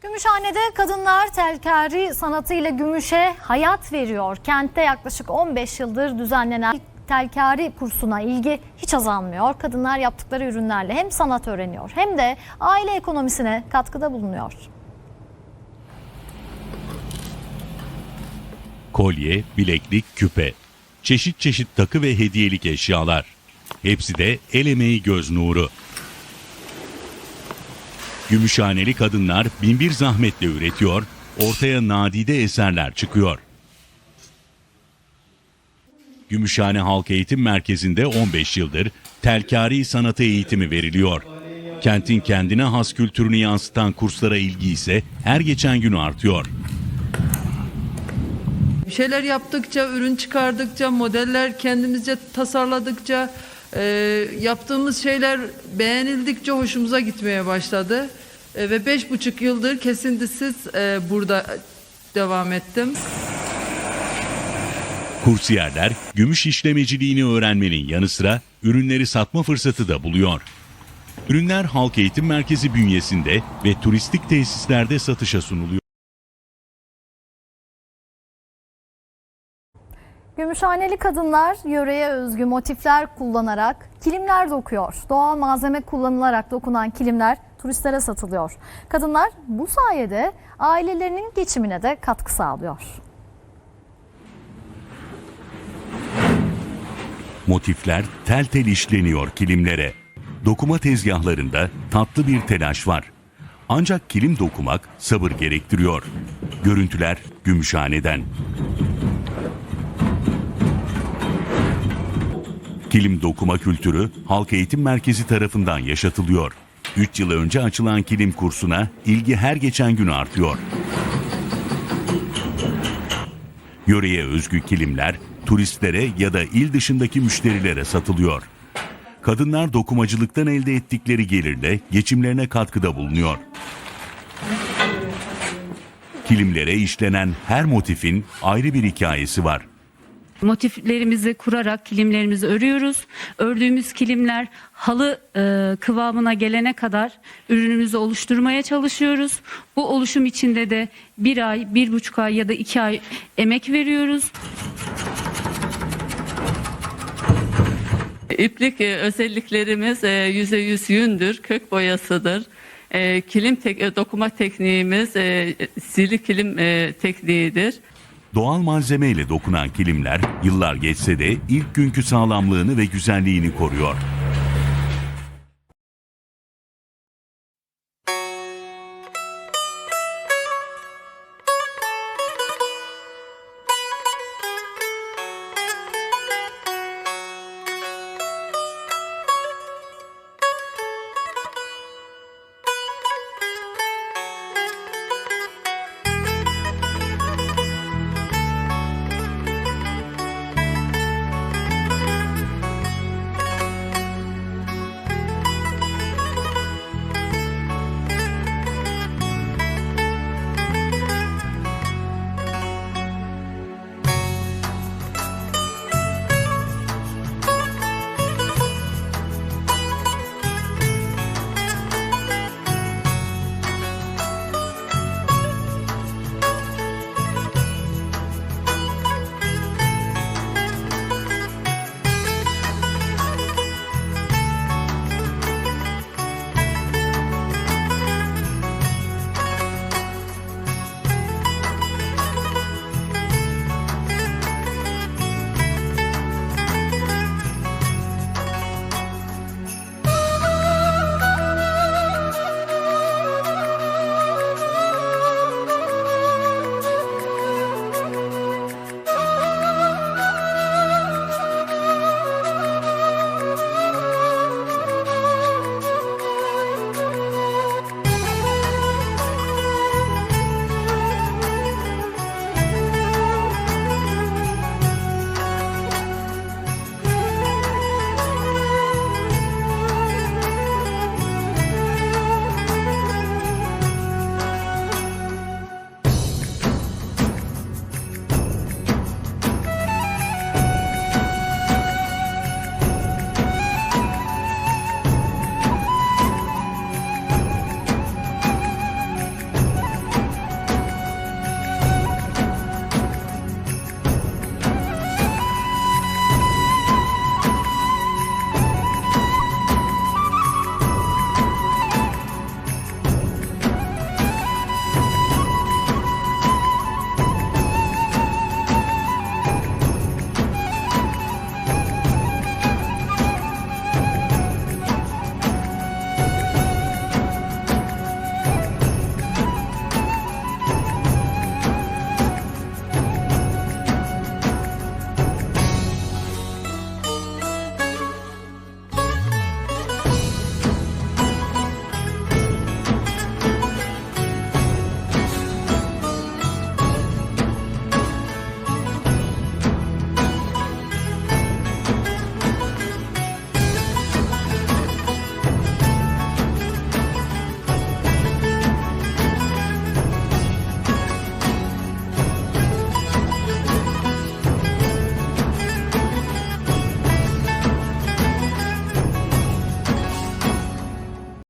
Gümüşhane'de kadınlar telkari sanatıyla gümüşe hayat veriyor. Kentte yaklaşık 15 yıldır düzenlenen telkari kursuna ilgi hiç azalmıyor. Kadınlar yaptıkları ürünlerle hem sanat öğreniyor hem de aile ekonomisine katkıda bulunuyor. Kolye, bileklik, küpe, çeşit çeşit takı ve hediyelik eşyalar. Hepsi de el emeği göz nuru. Gümüşhaneli kadınlar binbir zahmetle üretiyor, ortaya nadide eserler çıkıyor. Gümüşhane Halk Eğitim Merkezi'nde 15 yıldır telkari sanatı eğitimi veriliyor. Kentin kendine has kültürünü yansıtan kurslara ilgi ise her geçen gün artıyor. Bir şeyler yaptıkça, ürün çıkardıkça, modeller kendimizce tasarladıkça, e, yaptığımız şeyler beğenildikçe hoşumuza gitmeye başladı. E, ve beş buçuk yıldır kesintisiz e, burada devam ettim. Kursiyerler gümüş işlemeciliğini öğrenmenin yanı sıra ürünleri satma fırsatı da buluyor. Ürünler Halk Eğitim Merkezi bünyesinde ve turistik tesislerde satışa sunuluyor. Gümüşhaneli kadınlar yöreye özgü motifler kullanarak kilimler dokuyor. Doğal malzeme kullanılarak dokunan kilimler turistlere satılıyor. Kadınlar bu sayede ailelerinin geçimine de katkı sağlıyor. Motifler tel tel işleniyor kilimlere. Dokuma tezgahlarında tatlı bir telaş var. Ancak kilim dokumak sabır gerektiriyor. Görüntüler Gümüşhane'den. Kilim dokuma kültürü Halk Eğitim Merkezi tarafından yaşatılıyor. 3 yıl önce açılan kilim kursuna ilgi her geçen gün artıyor. Yöreye özgü kilimler turistlere ya da il dışındaki müşterilere satılıyor. Kadınlar dokumacılıktan elde ettikleri gelirle geçimlerine katkıda bulunuyor. Kilimlere işlenen her motifin ayrı bir hikayesi var. Motiflerimizi kurarak kilimlerimizi örüyoruz. Ördüğümüz kilimler halı e, kıvamına gelene kadar ürünümüzü oluşturmaya çalışıyoruz. Bu oluşum içinde de bir ay, bir buçuk ay ya da iki ay emek veriyoruz. İplik e, özelliklerimiz e, yüzde yüz yündür, kök boyasıdır. E, kilim tek, dokuma tekniğimiz e, sili kilim tekniğidir. Doğal malzemeyle dokunan kilimler yıllar geçse de ilk günkü sağlamlığını ve güzelliğini koruyor.